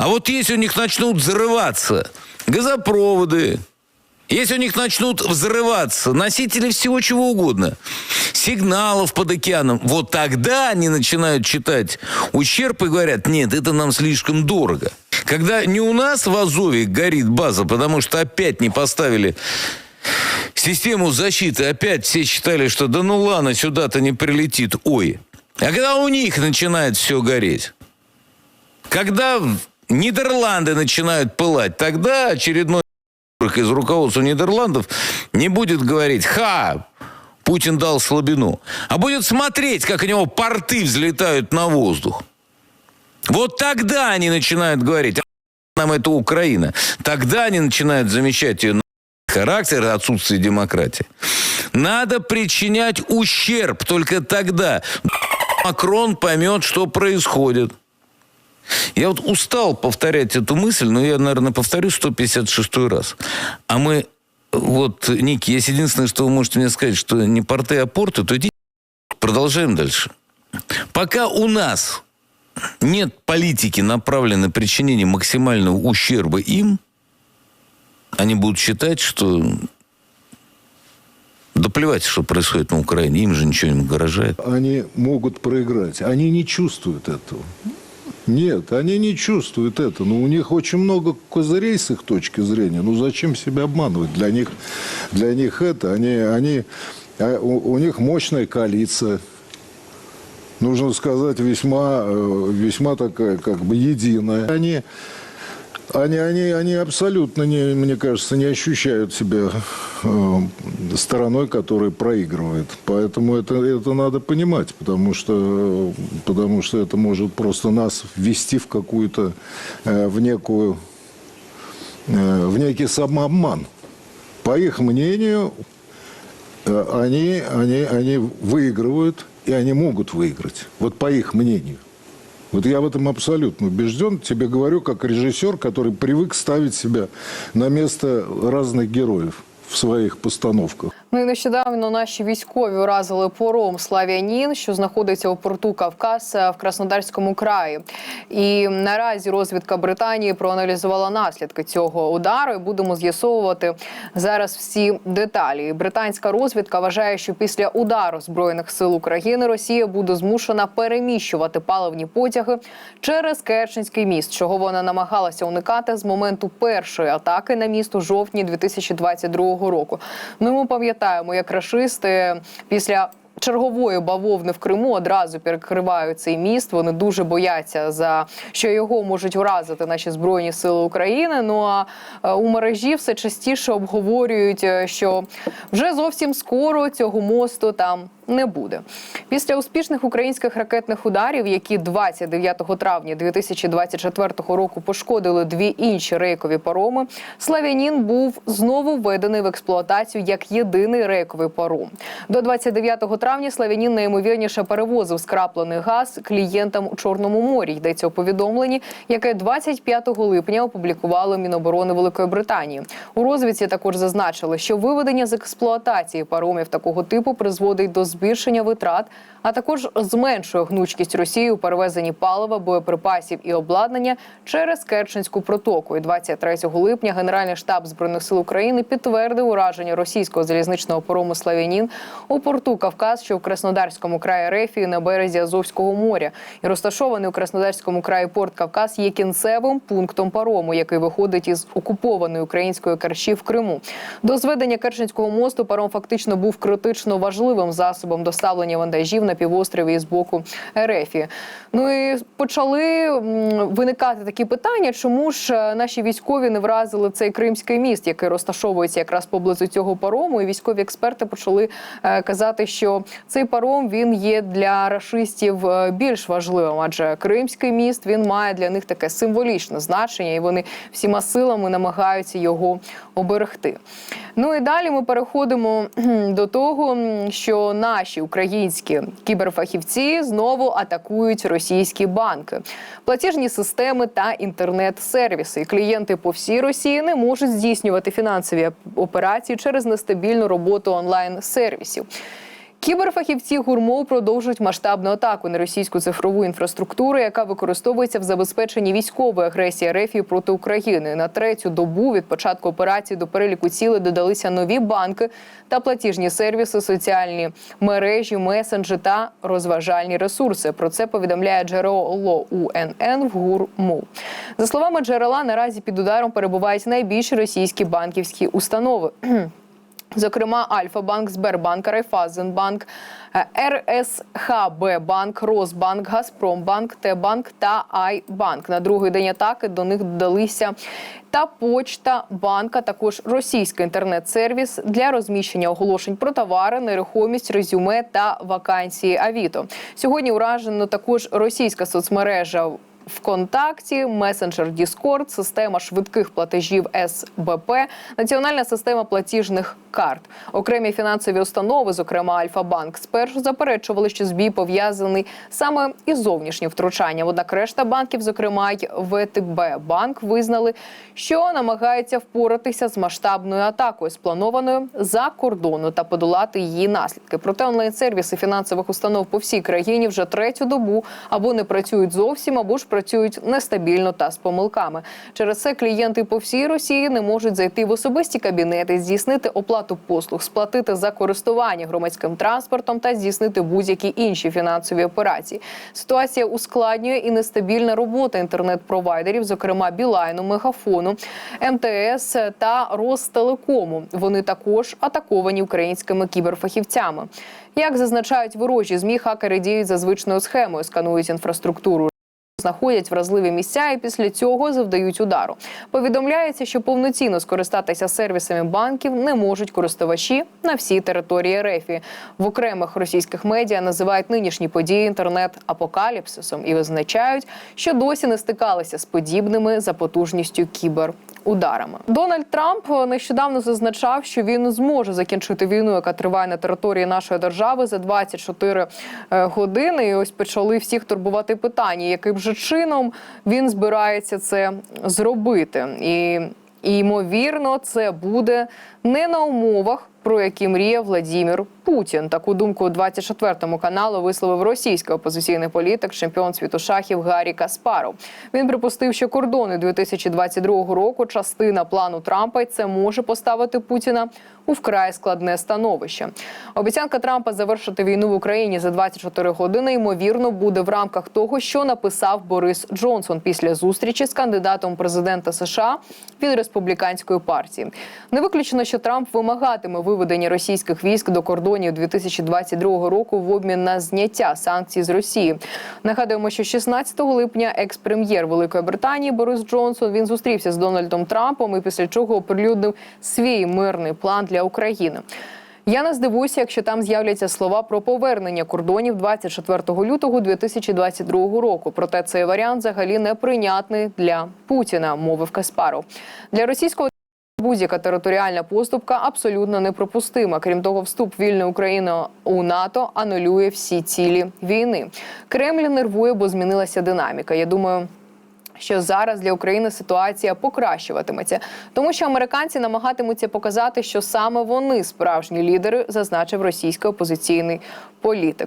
А вот если у них начнут взрываться газопроводы, если у них начнут взрываться носители всего чего угодно, сигналов под океаном, вот тогда они начинают читать ущерб и говорят, нет, это нам слишком дорого. Когда не у нас в Азове горит база, потому что опять не поставили систему защиты, опять все считали, что да ну ладно, сюда-то не прилетит, ой. А когда у них начинает все гореть, когда Нидерланды начинают пылать, тогда очередной из руководства Нидерландов не будет говорить «Ха! Путин дал слабину», а будет смотреть, как у него порты взлетают на воздух. Вот тогда они начинают говорить «А нам это Украина». Тогда они начинают замечать ее характер отсутствие демократии. Надо причинять ущерб только тогда. Макрон поймет, что происходит. Я вот устал повторять эту мысль, но я, наверное, повторю 156 раз. А мы, вот, Ники, есть единственное, что вы можете мне сказать, что не порты, а порты, то идите, продолжаем дальше. Пока у нас нет политики, направленной на причинение максимального ущерба им, они будут считать, что да плевать, что происходит на Украине, им же ничего не угрожает. Они могут проиграть. Они не чувствуют этого. Нет, они не чувствуют это. Но у них очень много козырей с их точки зрения. Ну зачем себя обманывать? Для них, для них это, они, они, а у, у них мощная коалиция. Нужно сказать, весьма, э, весьма такая, как бы единая. Они, они, они, они абсолютно, не, мне кажется, не ощущают себя э, стороной, которая проигрывает. Поэтому это, это надо понимать, потому что, потому что это может просто нас ввести в какую-то, э, в некую, э, в некий самообман. По их мнению, э, они, они, они выигрывают, и они могут выиграть. Вот по их мнению. Вот я в этом абсолютно убежден. Тебе говорю, как режиссер, который привык ставить себя на место разных героев в своїх постановках. Ну і нещодавно наші військові уразили пором Слав'янін, що знаходиться у порту Кавказ в Краснодарському краї. І наразі розвідка Британії проаналізувала наслідки цього удару. І будемо з'ясовувати зараз всі деталі. Британська розвідка вважає, що після удару збройних сил України Росія буде змушена переміщувати паливні потяги через Керченський міст, чого вона намагалася уникати з моменту першої атаки на місто у жовтні 2022 року. Ну ми пам'ятаємо, як рашисти після. Чергової бавовни в Криму одразу перекривають цей міст. Вони дуже бояться за що його можуть вразити наші збройні сили України. Ну а е, у мережі все частіше обговорюють, е, що вже зовсім скоро цього мосту там не буде. Після успішних українських ракетних ударів, які 29 травня 2024 року пошкодили дві інші рейкові пароми, Славянін був знову введений в експлуатацію як єдиний рейковий паром. До 29 травня Славянін найімовірніше перевозив скраплений газ клієнтам у Чорному морі. Йдеться у повідомленні, яке 25 липня опублікувало Міноборони Великої Британії. У розвідці також зазначили, що виведення з експлуатації паромів такого типу призводить до збільшення витрат, а також зменшує гнучкість Росії у перевезенні палива, боєприпасів і обладнання через Керченську протоку. І 23 липня Генеральний штаб збройних сил України підтвердив ураження російського залізничного парому Славянін у порту Кавказ, що в Краснодарському краї Рефії на березі Азовського моря. І розташований у Краснодарському краї порт Кавказ є кінцевим пунктом парому, який виходить із окупованої української Керчі в Криму. До зведення Керченського мосту паром фактично був критично важливим засобом доставлення вантажів на півострові з боку Ерефії. Ну і почали виникати такі питання, чому ж е, наші військові не вразили цей кримський міст, який розташовується якраз поблизу цього парому. І військові експерти почали е, казати, що цей паром він є для рашистів е, більш важливим, адже кримський міст він має для них таке символічне значення, і вони всіма силами намагаються його оберегти. Ну і далі ми переходимо до того, що наші українські кіберфахівці знову атакують російські банки, платіжні системи та інтернет-сервіси. Клієнти по всій Росії не можуть здійснювати фінансові операції через нестабільну роботу онлайн-сервісів. Кіберфахівці гурмов продовжують масштабну атаку на російську цифрову інфраструктуру, яка використовується в забезпеченні військової агресії РФ проти України. На третю добу від початку операції до переліку цілей додалися нові банки та платіжні сервіси, соціальні мережі, месенджі та розважальні ресурси. Про це повідомляє джерело УНН в ГУРМОВ. За словами джерела, наразі під ударом перебувають найбільші російські банківські установи. Зокрема, Альфа-банк, Сбербанк, Райфазенбанк, е, РСХБ банк, Росбанк, Газпромбанк, Т-банк та Айбанк. На другий день атаки до них додалися та почта банка, також російський інтернет-сервіс для розміщення оголошень про товари, нерухомість, резюме та вакансії Авіто. Сьогодні уражено також російська соцмережа. ВКонтакті, месенджер Discord, система швидких платежів СБП, національна система платіжних карт. Окремі фінансові установи, зокрема Альфа-банк, спершу заперечували, що збій пов'язаний саме із зовнішнім втручанням. Однак решта банків, зокрема й ВТБ банк, визнали, що намагаються впоратися з масштабною атакою, спланованою за кордону та подолати її наслідки. Проте онлайн-сервіси фінансових установ по всій країні вже третю добу або не працюють зовсім, або ж працюють нестабільно та з помилками. Через це клієнти по всій Росії не можуть зайти в особисті кабінети, здійснити оплату послуг, сплатити за користування громадським транспортом та здійснити будь-які інші фінансові операції. Ситуація ускладнює і нестабільна робота інтернет-провайдерів, зокрема Білайну, Мегафону, МТС та Ростелекому. Вони також атаковані українськими кіберфахівцями. Як зазначають ворожі змі, хакери діють за звичною схемою, сканують інфраструктуру знаходять вразливі місця і після цього завдають удару. Повідомляється, що повноцінно скористатися сервісами банків не можуть користувачі на всій території Рефі. В окремих російських медіа називають нинішні події інтернет-апокаліпсисом і визначають, що досі не стикалися з подібними за потужністю кібер. Ударами Дональд Трамп нещодавно зазначав, що він зможе закінчити війну, яка триває на території нашої держави за 24 е, години. І ось почали всіх турбувати питання, яким же чином він збирається це зробити, і, і ймовірно, це буде не на умовах, про які мріє Владімір Путін. Таку думку 24-му каналу висловив російський опозиційний політик, чемпіон світу шахів Гаррі Каспаров. Він припустив, що кордони 2022 року частина плану Трампа, і це може поставити Путіна у вкрай складне становище. Обіцянка Трампа завершити війну в Україні за 24 години ймовірно буде в рамках того, що написав Борис Джонсон після зустрічі з кандидатом президента США від республіканської партії. Не виключено, що Трамп вимагатиме виведення російських військ до кордонів 2022 року в обмін на зняття санкцій з Росії. Нагадуємо, що 16 липня екс-прем'єр Великої Британії Борис Джонсон він зустрівся з Дональдом Трампом і після чого оприлюднив свій мирний план для України. Я не здивуюся, якщо там з'являться слова про повернення кордонів 24 лютого 2022 року. Проте цей варіант взагалі неприйнятний для Путіна, мовив Каспаров. Для російського Будь-яка територіальна поступка абсолютно неприпустима. Крім того, вступ вільної України у НАТО анулює всі цілі війни. Кремль нервує, бо змінилася динаміка. Я думаю. Що зараз для України ситуація покращуватиметься, тому що американці намагатимуться показати, що саме вони справжні лідери, зазначив російський опозиційний політик.